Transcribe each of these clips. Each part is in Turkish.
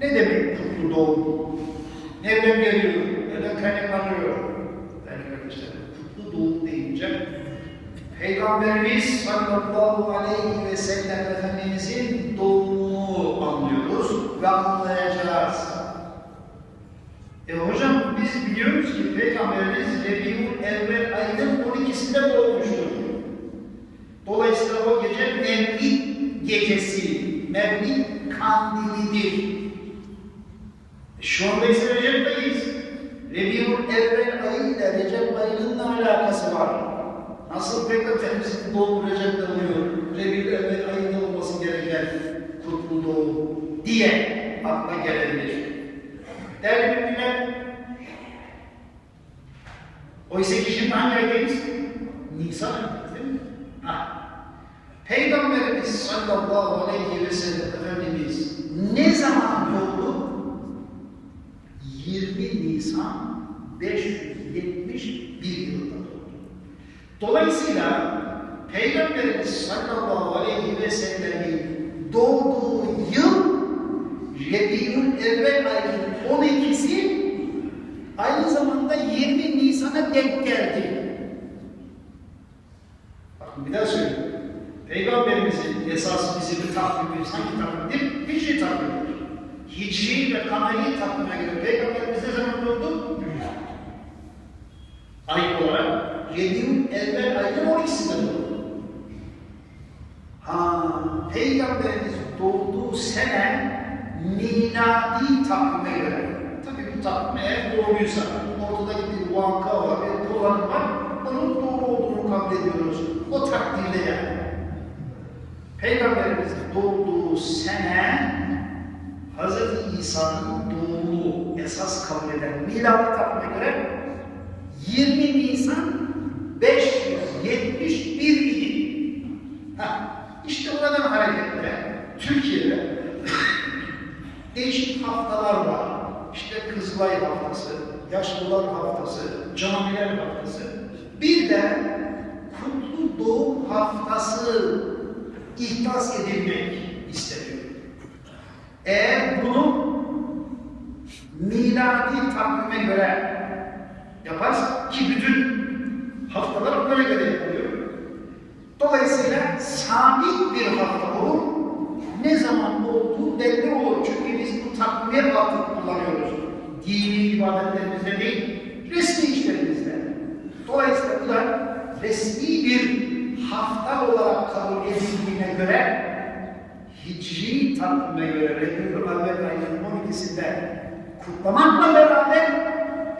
Ne demek kutlu doğum? Nereden geliyor? Nereden kaynaklanıyor? Değerli kardeşlerim, kutlu doğum deyince Peygamberimiz sallallahu aleyhi ve sellem Efendimizin doğumunu anlıyoruz ve anlayacağız. E hocam biz biliyoruz ki Peygamberimiz Rebiul Evvel ayının 12'sinde doğmuştur. Dolayısıyla o gece Mevlid gecesi, Mevlid kandilidir. Şu anda ise Recep'teyiz. Rebiul Evvel ayı ile Recep ayının ne alakası var? Nasıl Peygamberimizin doğum Recep'te oluyor? Rebiul Evvel ayında olması gereken kutlu doğum diye akla gelebilir. Değerli müminler, oysa ki şimdi hangi aydayız? Nisan değil mi? Ha. Peygamberimiz sallallahu aleyhi ve sellem Efendimiz ne zaman doğdu? 20 Nisan 571 yılında doğdu. Dolayısıyla Peygamberimiz sallallahu aleyhi ve sellemin doğduğu yıl Rebi'ül Evvel ayının 12'si aynı zamanda 20 Nisan'a denk geldi. Bakın bir daha söyleyeyim. Peygamberimizin esas bizim takvimi hangi takvimdir? Hicri takvimidir. Hicri ve kameri takvime göre Peygamberimiz ne zaman doğdu? Ay olarak Rebi'ül Evvel ayının 12'sinde doğdu. Ha, Peygamberimiz doğduğu sene miladi takvime göre. Tabii bu takvim eğer doğruysa, ortada bir vaka var, bir kullanım var, bunun doğru olduğunu kabul ediyoruz. O takdirde yani. Peygamberimiz doğduğu sene Hz. İsa'nın doğumunu esas kabul eden miladi takvime göre 20 Nisan 571 idi. Ha, işte hareketle Türkiye'de değişik haftalar var. İşte Kızılay haftası, Yaşlılar haftası, Camiler haftası. Bir de Kutlu Doğum haftası ihdas edilmek isteniyor. Eğer bunu miladi takvime göre yaparsak ki bütün haftalar onlara göre yapılıyor. Dolayısıyla sabit bir hafta olur. Ne zaman olduğu belli olur. Çünkü biz bu takvime bakıp kullanıyoruz. Dini ibadetlerimizde değil, resmi işlerimizde. Dolayısıyla bu da resmi bir hafta olarak kabul edildiğine göre Hicri takvime göre Evvel ayının 12'sinde kutlamakla beraber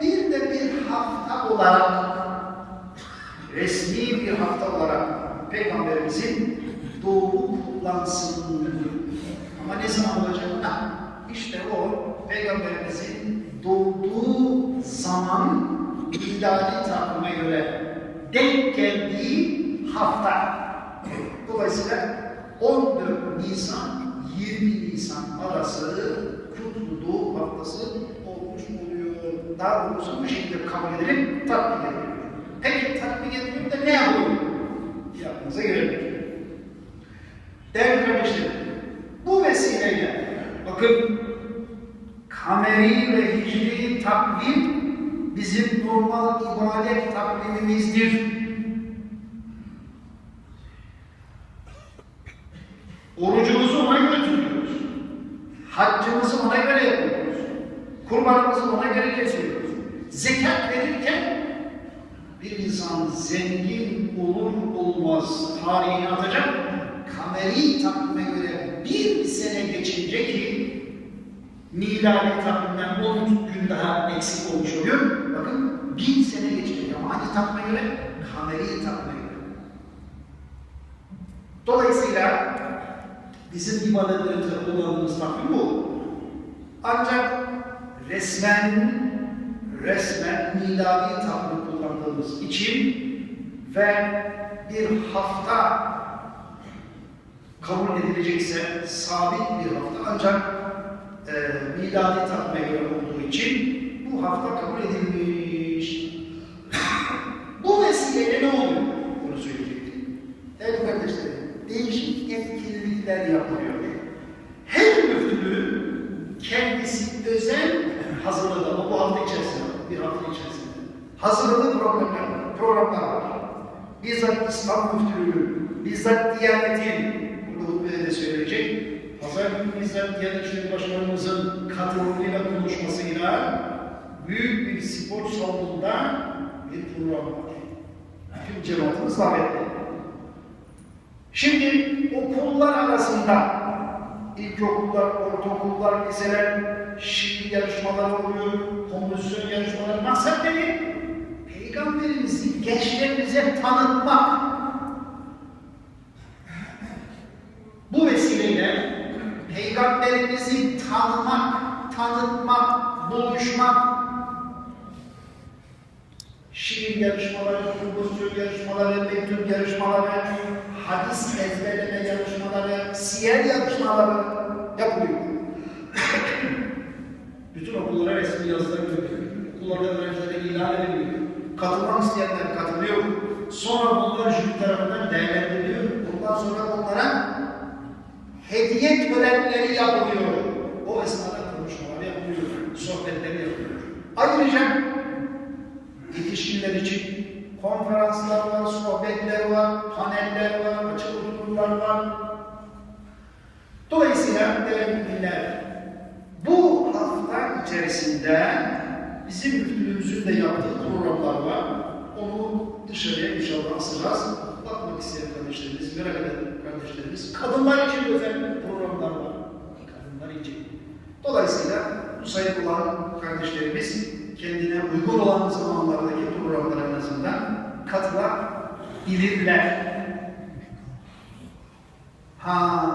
bir de bir hafta olarak resmi bir hafta olarak Peygamberimizin doğumu kutlansın. Ama ne zaman olacak? Ha, işte o Peygamberimizin doğduğu zaman miladi takvime göre denk geldiği hafta. Dolayısıyla 14 Nisan 20 Nisan arası kutlu doğum haftası olmuş oluyor. Daha doğrusu bu şekilde kabul edilip tatbik ediliyor. Peki tatbik ediliyor da ne yapıyor? Aklınıza gelebilir. Değerli kardeşlerim, bu vesileyle bakın kameri ve hicri takvim bizim normal ibadet takvimimizdir. Orucumuzu ona göre tutuyoruz. Haccımızı ona göre yapıyoruz. Kurbanımızı ona göre kesiyoruz. Zekat verirken bir insan zengin olur olmaz tarihini atacak. Kameri takvime göre bir sene geçince ki miladi takvimden 10 gün daha eksik olmuş oluyor. Bakın bin sene geçecek ama hangi takvime göre? Kameri takvime göre. Dolayısıyla bizim ibadetlerimizde kullandığımız takvim bu. Ancak resmen resmen miladi takvim kullandığımız için ve bir hafta kabul edilecekse sabit bir hafta ancak e, miladi takvime göre olduğu için bu hafta kabul edilmiş. bu vesileyle ne oluyor? Bunu söyleyecektim. Değerli kardeşlerim, değişik etkinlikler yapılıyor. Her müftülüğün kendisi özel hazırladı ama bu hafta içerisinde, bir hafta içerisinde. Hazırladığı programlar, programlar var. Bizzat İslam Müftülüğü, bizzat Diyanet'in, burada hutbede de söyleyecek, Pazar günü bizzat Diyanet İşleri Başkanımızın katılımıyla konuşmasıyla büyük bir spor salonunda bir program var. Tüm cemaatimiz davetli. Şimdi okullar arasında ilkokullar, ortaokullar, liseler şiir yarışmaları oluyor, kompozisyon yarışmaları. Maksat nedir? Peygamberimizi gençlerimize tanıtmak. Bu vesileyle Peygamberimizi tanımak, tanıtmak, buluşmak, şiir yarışmaları, kompozisyon yarışmaları, mektup yarışmaları, hadis ezberleme yarışmaları, siyer yarışmaları yapılıyor. Bütün okullara resmi yazılar görüyor. Okullarda öğrencilere ilan ediliyor. Katılmak isteyenler katılıyor. Sonra bunlar jüri tarafından değerlendiriliyor. Ondan sonra onlara hediye törenleri yapılıyor. O esnada konuşmalar yapılıyor. Sohbetler yapılıyor. Ayrıca yetişkinler için konferanslar var, sohbetler var, paneller var, açık oturumlar var. Dolayısıyla değerli müminler, bu hafta içerisinde bizim müftülüğümüzün de yaptığı programlar var. Onu dışarıya inşallah asacağız. Bakmak isteyen kardeşlerimiz, merak eden kardeşlerimiz, kadınlar için özel programlar var. Kadınlar için. Dolayısıyla müsait olan kardeşlerimiz kendine uygun olan zamanlardaki programlara en azından katılabilirler. Ha,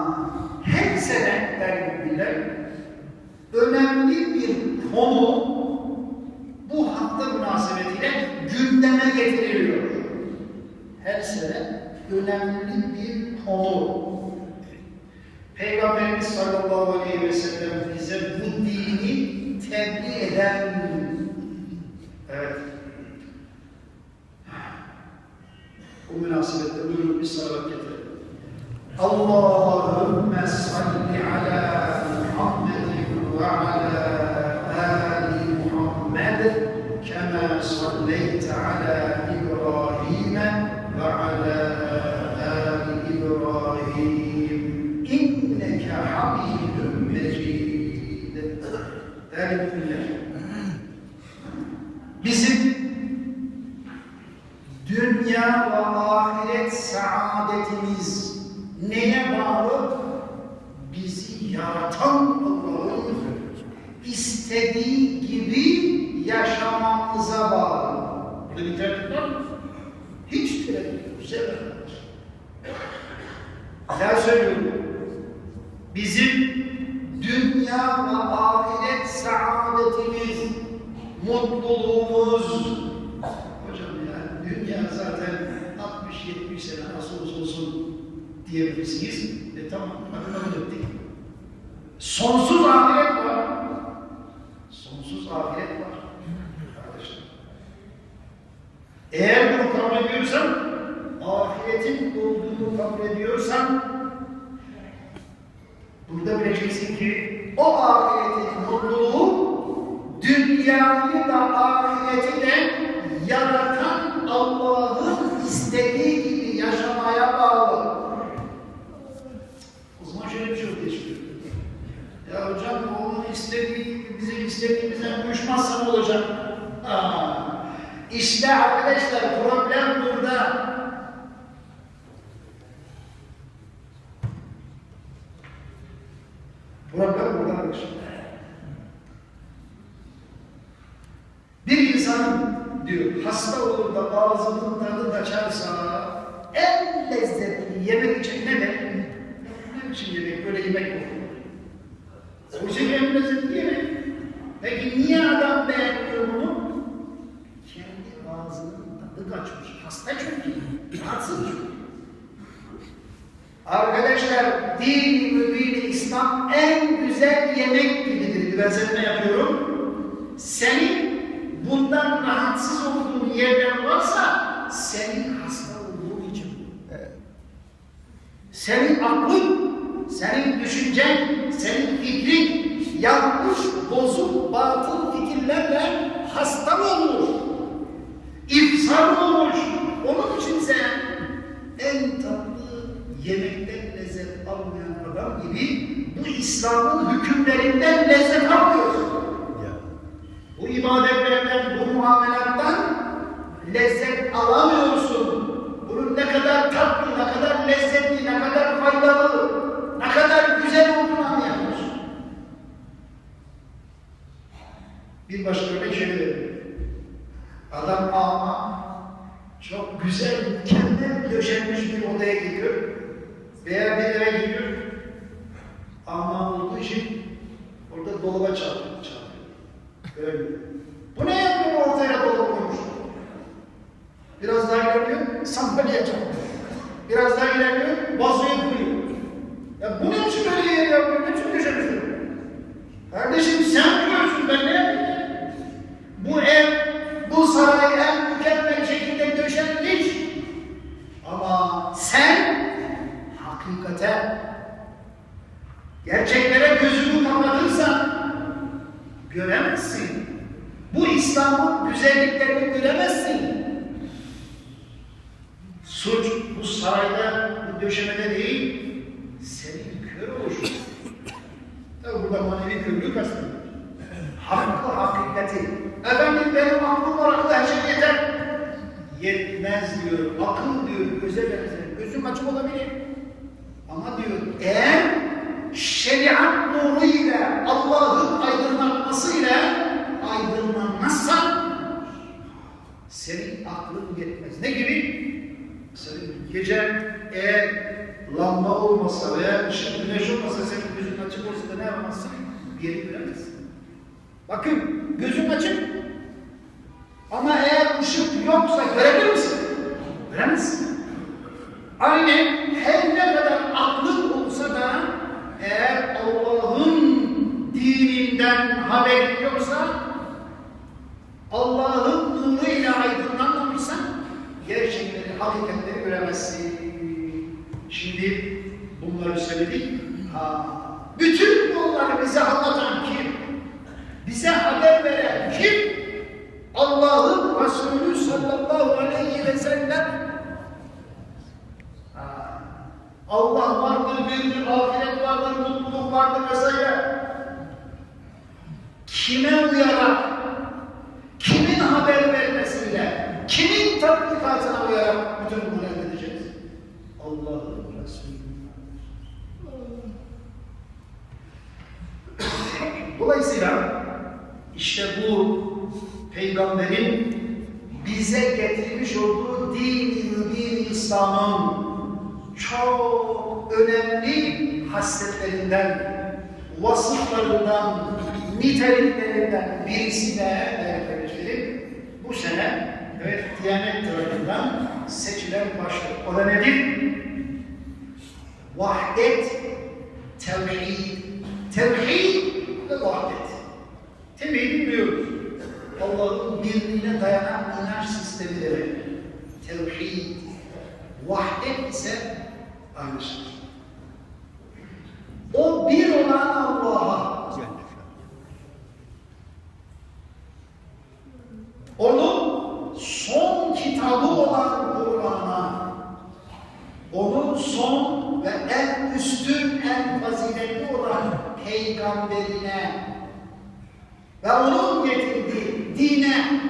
her sene dergiler önemli bir konu bu hafta münasebetiyle gündeme getiriliyor. Her sene önemli bir konu. Peygamberimiz sallallahu aleyhi ve sellem bize bu dini tebliğ eden Evet. Bu münasebetle buyurun bir salavat getirelim. Allahümme ala Muhammedin ve ala ali Muhammed kema salleyte ala İbrahim ve ala ali İbrahim inneke hamidun mecid. Değerli müminler, bizim dünya ve ahiret saadetimiz neye bağlı? Bizi yaratan Allah'ın istediği gibi yaşamamıza bağlı. Burada bir tertip var mı? Hiç tertip yok. Sever. Ben söylüyorum. Bizim dünya ve ahiret saadetimiz mutluluğumuz. Hocam ya dünya zaten 60-70 sene nasıl olsun diyebilirsiniz. E tamam, hadi kabul ettik. Sonsuz ahiret var. Sonsuz ahiret var. Arkadaşlar. Eğer bunu kabul ediyorsan, ahiretin olduğunu kabul ediyorsan, burada bileceksin ki o ahiretin mutluluğu dünyayı da ahireti de yaratan Allah'ın istediği gibi yaşamaya bağlı. O zaman şöyle bir şey ortaya çıkıyor. Ya hocam onun istediği, bizim istediğimizle uyuşmazsa ne olacak? Aa, işte arkadaşlar problem burada. Problem burada arkadaşlar. Bir insan diyor hasta olur da ağzının tadı kaçarsa en lezzetli yemek için ne de? Ne biçim yemek? Böyle yemek olur. O şey en lezzetli yemek. Peki niye adam beğenmiyor bunu? Ağzının tadı kaçmış. Hasta çünkü. Rahatsız çünkü. Arkadaşlar din mübini İslam en güzel yemek gibidir. Benzetme yapıyorum. Senin bundan rahatsız olduğun yerler varsa senin hasta olduğun için. Senin aklın, senin düşüncen, senin fikrin yanlış, bozuk, batıl fikirlerle hasta mı olur? Olur? Onun için sen en tatlı yemekten lezzet almayan adam gibi bu İslam'ın hükümlerinden lezzet almıyorsun. Bu ibadetlerden, bu muamelattan lezzet alamıyorsun. Bunun ne kadar tatlı, ne kadar lezzetli, ne kadar faydalı, ne kadar güzel olduğunu anlayamıyorsun. Bir başka örnek şöyle verelim. Adam ama çok güzel, mükemmel döşenmiş bir odaya gidiyor veya bir eve gidiyor. İçin orada dolaba çarpıyor. çarpıyor. Bu ne yapıyor ortaya dolap koymuş? Biraz daha ilerliyor, sandalyeye çarpıyor. Biraz daha ilerliyor, vazoya koyuyor. Ya bu ne biçim böyle yer yapıyor, ne biçim döşemiş? Kardeşim sen biliyorsun, ben ne yapayım? Bu ev, bu saray en mükemmel şekilde döşenmiş. Ama sen hakikate, gerçeklere gözünü kapatırsan göremezsin. Bu İslam'ın güzelliklerini göremezsin. Suç bu sarayda, bu döşemede değil, senin kör oluşun. Tabi burada manevi körlüğü kastediyor. Hakkı, hakikati. Efendim benim aklım var, akıl her şey yeter. Yetmez diyor, akıl diyor, göze benzer. Gözüm açık olabilir. Ama diyor, eğer şeriat nuruyla, Allah'ın aydınlatmasıyla aydınlanmazsan senin aklın yetmez. Ne gibi? Mesela gece eğer lamba olmasa veya ışık güneş olmasa senin gözün açık olsa da ne yapamazsın? Bir yeri göremezsin. Bakın gözün açık ama eğer ışık yoksa görebilir misin? Göremezsin. Aynen her ne kadar aklın olsa da eğer Allah'ın dininden haberin yoksa Allah'ın nuruyla aydınlanmamışsan gerçekleri, hakikatleri göremezsin. Şimdi bunları söyledik. Ha, bütün bunları bize anlatan kim? Bize haber veren kim? Allah'ın Resulü sallallahu aleyhi ve sellem Ha, Allah vardır, birdir, ahiret vardır, mutluluk vardır vesaire. Kime uyarak, kimin haber vermesiyle, kimin tatbikatına uyarak bütün bunları elde edeceğiz? Allah'ın Resulü. Dolayısıyla işte bu peygamberin bize getirmiş olduğu din-i mübin İslam'ın çok önemli hasletlerinden, vasıflarından, niteliklerinden birisi de değerli kardeşlerim, bu sene evet Diyanet tarafından seçilen başlık. O da nedir? Vahdet, tevhid. Tevhid ve vahdet. Tevhid biliyoruz. Allah'ın birliğine dayanan inanç sistemi demek. Tevhid. Vahdet ise aynı şey. O bir olan Allah'a onun son kitabı olan Kur'an'a onun son ve en üstün, en faziletli olan peygamberine ve onun getirdiği dine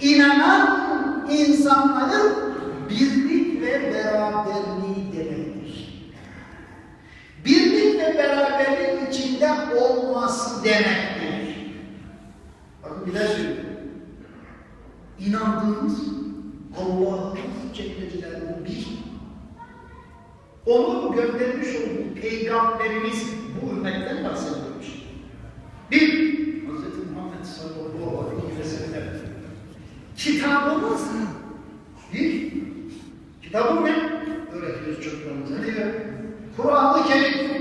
inanan insanların birlik ve beraberliği demektir. Birlik ve beraberlik içinde olması demektir. Bakın bir daha. İnandığımız Allah'ın Celle bir, onun göndermiş olduğu peygamberimiz bu ümmetten bahsediyormuş. Hz. Muhammed sallallahu aleyhi ve sellem kitabımız bir, kitabım ne? Öğretiyoruz çocuklarımıza değil mi? Kur'an-ı Kerim